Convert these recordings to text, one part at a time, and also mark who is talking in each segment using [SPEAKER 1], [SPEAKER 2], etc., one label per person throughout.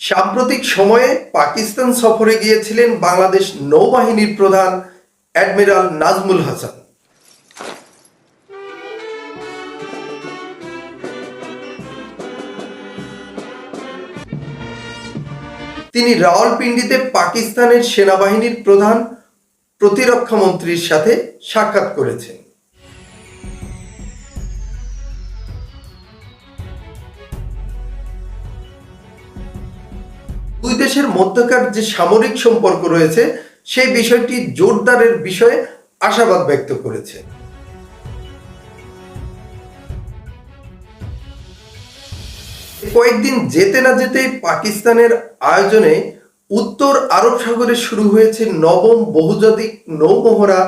[SPEAKER 1] সাম্প্রতিক সময়ে পাকিস্তান সফরে গিয়েছিলেন বাংলাদেশ নৌবাহিনীর প্রধান অ্যাডমিরাল নাজমুল হাসান। তিনি রাওয়ালপিন্ডিতে পাকিস্তানের সেনাবাহিনীর প্রধান প্রতিরক্ষা মন্ত্রীর সাথে সাক্ষাৎ করেছেন। দুই দেশের মধ্যকার যে সামরিক সম্পর্ক রয়েছে, সেই বিষয়টি জোরদারের বিষয়ে আশাবাদ ব্যক্ত করেছে। কয়েকদিন যেতে না যেতেই পাকিস্তানের আয়োজনে উত্তর আরব সাগরে শুরু হয়েছে নবম বহুজাতিক নৌমহড়া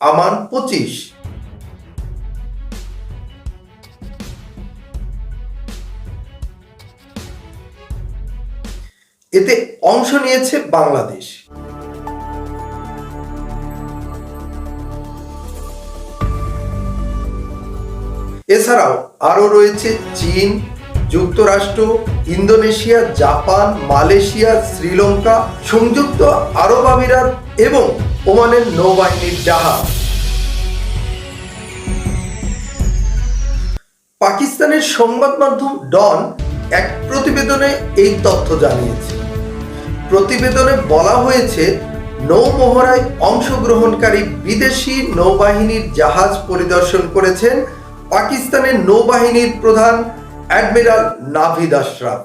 [SPEAKER 1] আমান পঁচিশ। এতে অংশ নিয়েছে বাংলাদেশ। এছাড়াও আরও রয়েছে চীন, যুক্তরাষ্ট্র, ইন্দোনেশিয়া, জাপান, মালয়েশিয়া, শ্রীলঙ্কা, সংযুক্ত আরব আমিরাত এবং ওমানের নৌবাহিনীর জাহাজ। পাকিস্তানের সংবাদ মাধ্যম ডন এক প্রতিবেদনে এই তথ্য জানিয়েছে। প্রতিবেদনে বলা হয়েছে, নৌমহড়ায় অংশগ্রহণকারী বিদেশি নৌবাহিনীর জাহাজ পরিদর্শন করেছেন পাকিস্তানের নৌবাহিনীর প্রধান অ্যাডমিরাল নাভিদ আশরাফ।